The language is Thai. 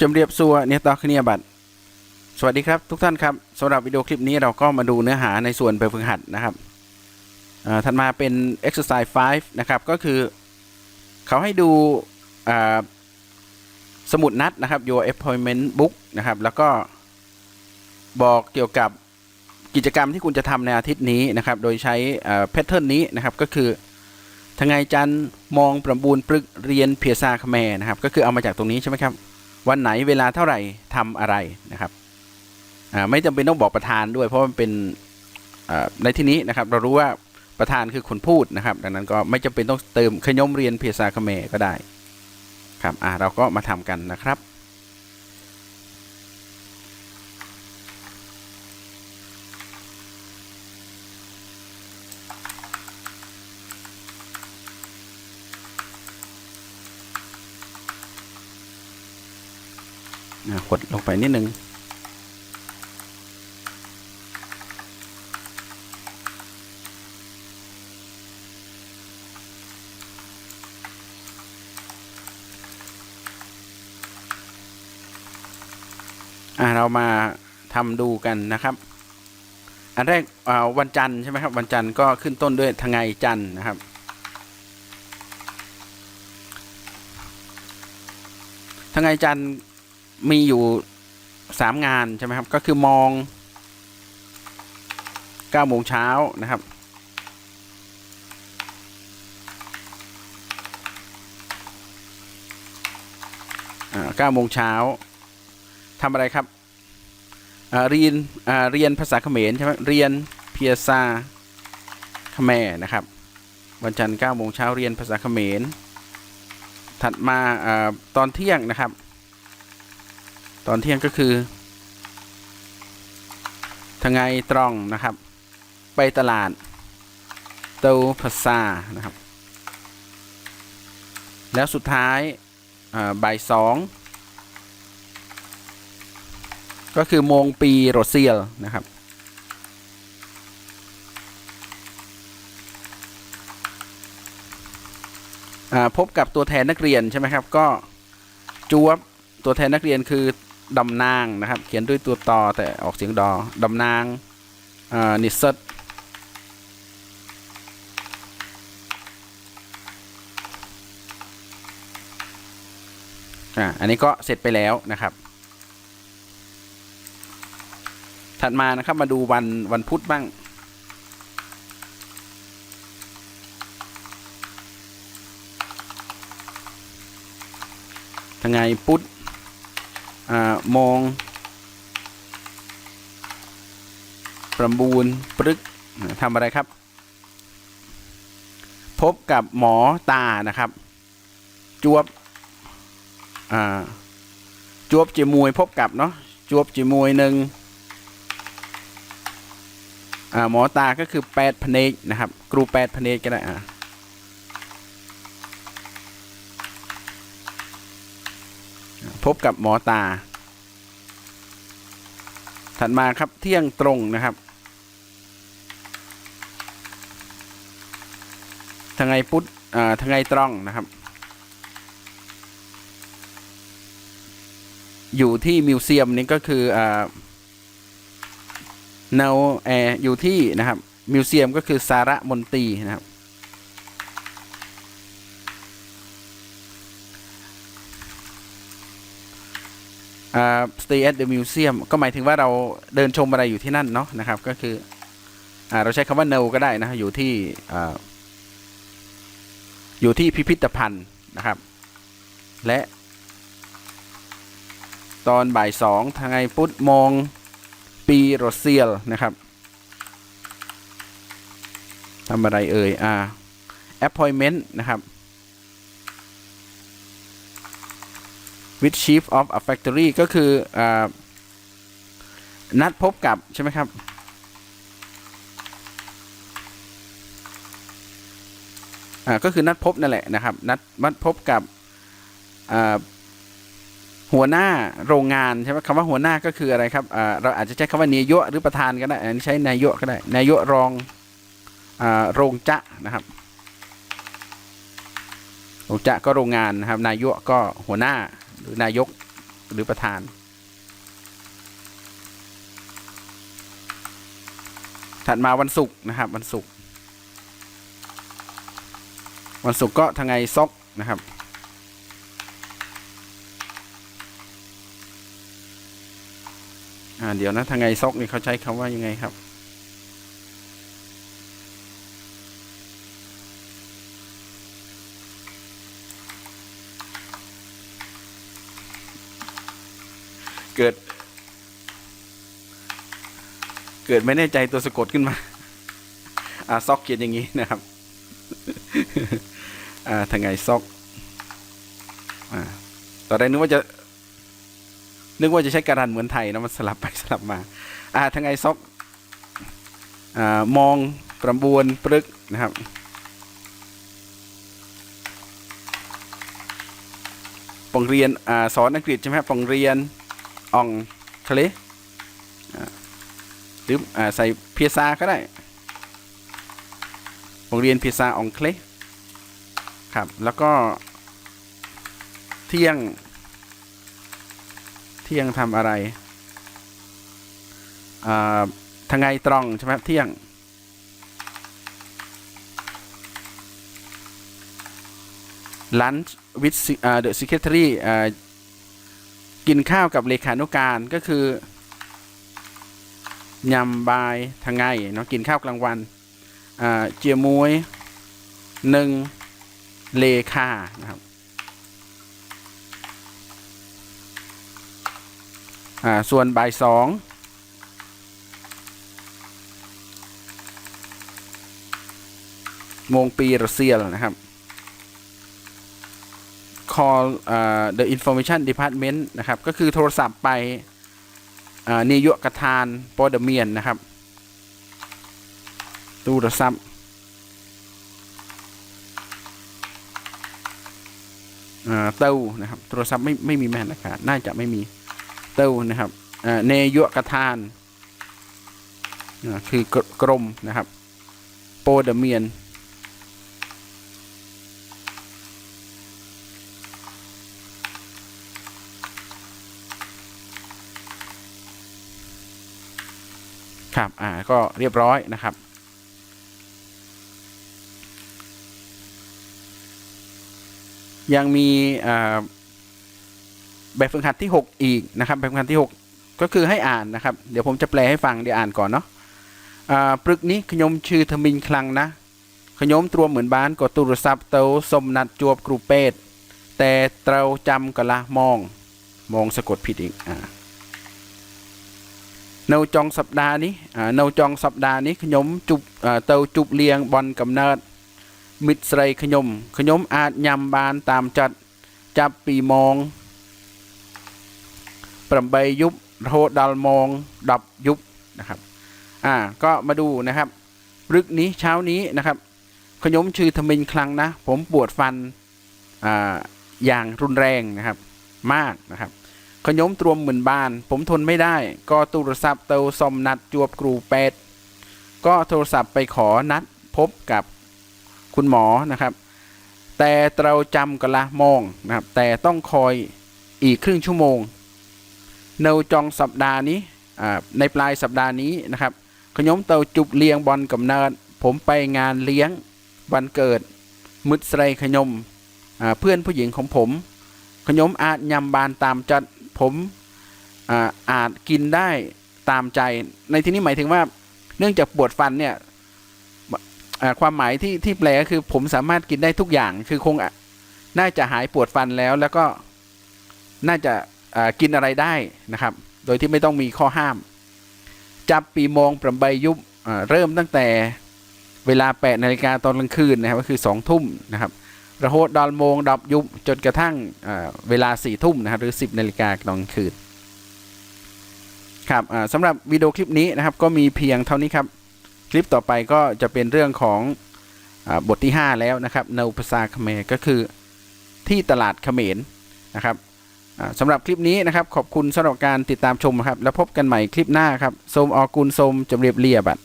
จำเรียบสัวเนตอคเนียบัตรสวัสดีครับทุกท่านครับสำหรับวิดีโอคลิปนี้เราก็มาดูเนื้อหาในส่วนไปฝึกหัดนะครับถัดมาเป็น exercise 5 นะครับ ก็คือเขาให้ดูสมุดนัดนะครับ your appointment book นะครับ แล้วก็บอกเกี่ยวกับกิจกรรมที่คุณจะทำในอาทิตย์นี้นะครับ โดยใช้แพทเทิร์นนี้นะครับ ก็คือทงไงจันมองประบูลปรึกเรียนเพียซาคแมนะครับ ก็คือเอามาจากตรงนี้ใช่ไหมครับ วันไหนเวลาเท่าไหร่ทำอะไรนะครับไม่จำเป็นต้องบอกประธานด้วย เพราะมันเป็นในที่นี้นะครับ เรารู้ว่าประธานคือคนพูดนะครับ ดังนั้นก็ไม่จำเป็นต้องเติมขยมเรียนเพียซาคเมก็ได้ครับอ่าเราก็มาทำกันนะครับ กดลงไปนิดนึงอ่าเรามาทำดูกันนะครับ อันแรกวันจันทร์ใช่ไหมครับ วันจันทร์ก็ขึ้นต้นด้วยทงไงจันทร์นะครับทงไงจันทร์ มีอยู่สามงานใช่ไหมครับ ก็คือมองเก้าโมงเช้านะครับ เก้าโมงเช้าทำอะไรครับ เรียนเรียนภาษาเขมรใช่ไหมเรียนเพียซาเขมรนะครับ วันจันทร์เก้าโมงเช้าเรียนภาษาเขมร ถัดมาอาตอนเที่ยงนะครับ ตอนเที่ยงก็คือทางไงตรองนะครับ ไปตลาดเตาภาษานะครับ แล้วสุดท้ายบ่ายสองก็คือโมงปีโรเซียลนะครับ พบกับตัวแทนนักเรียนใช่ไหมครับ ก็จวบตัวแทนนักเรียนคือ ดำนางนะครับ เขียนด้วยตัวตอแต่ออกเสียงดอดำนางนิสตอ่าอันนี้ก็เสร็จไปแล้วนะครับ ถัดมานะครับมาดูวันวันพุธบ้าง ทางไงพุธ อมองประบูลปรึกทำอะไรครับ พบกับหมอตานะครับ จวบจวบจีมวยพบกับเนาะจวบจีมวยหนึ่งหมอตาก็คือแปดพเนกนะครับ ครูแปดพเนกก็ได้อ่า บกับหมอตา ถัดมาครับเที่ยงตรงนะครับทางไงพุทธอ่าทางไงตรองนะครับ อยู่ที่มิวเซียมนี้ก็คืออ่าเนาแอร์อยู่ที่นะครับมิวเซียมก็คือสาระมนตรีนะครับ stay at the museum ก็หมายถึงว่าเราเดินชมอะไรอยู่ที่นั่นเนาะนะครับ ก็คืออ่าเราใช้คำว่า no ก็ได้นะ อยู่ที่อ่าอยู่ที่พิพิธภัณฑ์นะครับ และ ตอนบ่ายสองทางไงพุทธมองปีโรเซียลนะครับทำอะไรเอ่ยอ่า appointment นะครับ with chief of a factory ก็คืออนัดพบกับ ใช่ไหมครับ ก็คือนัดพบนั่นแหละนะครับ นัดนัดพบกับหัวหน้าโรงงานใช่ไหมคำว่าหัวหน้าก็คืออะไรครับเราอาจจะใช้คำว่านายกหรือประธานก็ได้อันนี้ใช้นายกก็ได้นายกรองอโรงจะนะครับโรงจะก็โรงงานนะครับ นายกก็หัวหน้า หรือนายกหรือประธานถัดมาวันศุกร์นะครับ วันศุกร์วันศุกร์ก็ทางไงซอกนะครับ อ่าเดี๋ยวนะทางไงซอกนี่เขาใช้คำว่ายังไงครับ เกิด เกิดไม่แน่ใจตัวสะกดขึ้นมา อ่าซอกเขียนอย่างนี้นะครับ อ่าทางไงซอกอ่าตอนแรกนึกว่าจะ นึกว่าจะใช้การันเหมือนไทยนะมันสลับไปสลับมา อ่าทางไงซอกอ่ามองประบวนปรึกนะครับปองเรียนอ่าสอนอังกฤษใช่ไหมครับปองเรียน อองทะเลหรืออใส่เพียซาก็ได้ปองเรียนเพียซาอองเคลครับ แล้วก็ เที่ยง เที่ยงทำอะไรทางไงตรองใช่ไหมเที่ยง lunch with se- อ่า the secretary อ่ กินข้าวกับเลขานุการก็คือยำบายทางไงเนาะกินข้าวกลางวันเจียมวยหนึ่งเลขานะครับส่วนบ่ายสองโมงปีรัสเซียนะครับ call อ่า the information department นะครับ ก็คือโทรศัพท์ไปอ่านิยกทานโปอดเมียนนะครับตู้โทรศัพท์อ่าเต้านะครับโทรศัพท์ไม่ไม่มีแม่นะครับน่าจะไม่มีเต้านะครับอ่าเนยกทานอ่าคือกรกรมนะครับโปเดเมียน ครับ อ่า ก็เรียบร้อยนะครับ ยังมีแบบฝึกหัดที่ 6 อีกนะครับ แบบฝึกหัดที่ 6 ก็คือให้อ่านนะครับ เดี๋ยวผมจะแปลให้ฟัง เดี๋ยวอ่านก่อนเนาะปรึกนี้ขยมชื่อทมินคลังนะขยมตรวมเหมือนบ้านก็ตุรศัพท์เตาสมนัดจวบกรูเปตแต่เตาจำกะละมอง มองสะกดผิดอีกอ่า នៅចុងសប្តាហ៍នេះអានៅចុងសប្តាហ៍នេះខ្ញុំជប់អឺទៅជប់លៀងបនកំណើតមិត្តស្រីខ្ញុំខ្ញុំអាចញ៉ាំបានតាមចិត្តចាប់ពីម៉ោង8យប់រហូតដល់ម៉ោង10យប់นะครับอ่าก็มาดูนะครับพฤกษ์นี้เช้านี้นะครับขยมชื่อทมินคลังนะ ผมปวดฟันอ่าอย่างรุนแรงนะครับ มากนะครับ ขยมตรวมเหมือนบ้าน ผมทนไม่ได้ ก็โทรศัพท์เตาสมนัดจวบครูเป็ดก็โทรศัพท์ไปขอนัดพบกับคุณหมอนะครับ แต่เราจำกันละมองนะครับ แต่ต้องคอยอีกครึ่งชั่วโมงในจองสัปดาห์นี้ในปลายสัปดาห์นี้นะครับ ขยมเตาจุบเลียงบอลกำเนิดผมไปงานเลี้ยงวันเกิดมุดไสรขยมเพื่อนผู้หญิงของผม ขยมอาจยำบานตามจัด ผมอ่าอาจกินได้ตามใจในที่นี้หมายถึงว่าเนื่องจากปวดฟันเนี่ยความหมายที่ที่แปลก็คือผมสามารถกินได้ทุกอย่างคือคงอน่าจะหายปวดฟันแล้วแล้วก็น่าจะากินอะไรได้นะครับ โดยที่ไม่ต้องมีข้อห้าม จับปีโมงประใบยุบเริ่มตั้งแต่เวลา8นาฬิกาตอนกลางคืนนะครับก็คือ2ทุ่มนะครับ ระโหดดอลโมงดับยุบจนกระทั่งเวลาสี่ทุ่มนะครับหรือ 10นาฬิกาตอนกลางคืนครับสำหรับวิดีโอคลิปนี้นะครับก็มีเพียงเท่านี้ครับ คลิปต่อไปก็จะเป็นเรื่องของอบทที่ 5 แล้วนะครับในภาษาเขมรก็คือที่ตลาดเขมรนะครับสำหรับคลิปนี้นะครับขอบคุณสำหรับการติดตามชมครับ แล้วพบกันใหม่คลิปหน้าครับโสมออกุลโสมจำเรียบเรียบัต